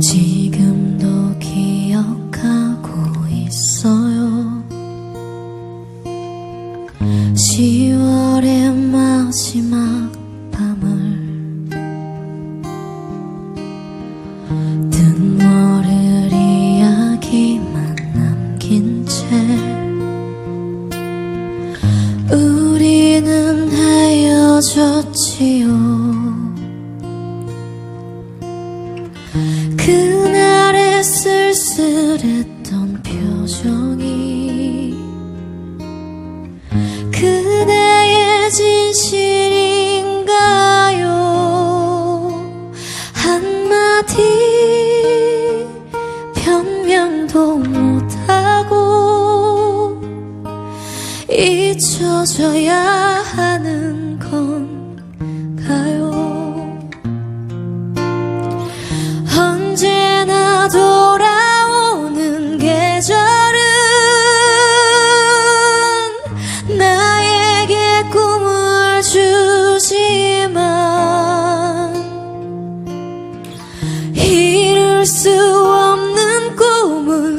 지금도 기억하고 있어요. 10월의 마지막 밤을 등 헤어졌지요. 그날의 쓸쓸했던 잊혀져야 하는 건가요. 언제나 돌아오는 계절은 나에게 꿈을 주지만 이룰 수 없는 꿈은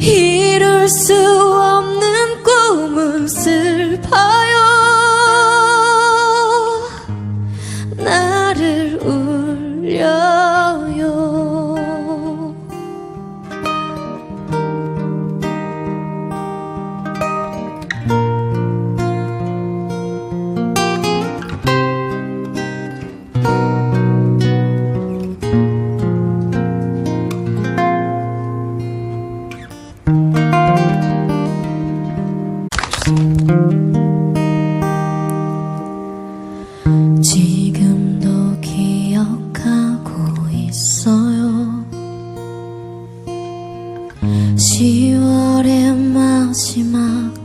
이룰 수 없는 꿈은 슬퍼 지금도 기억하고 있어요. 10월의 마지막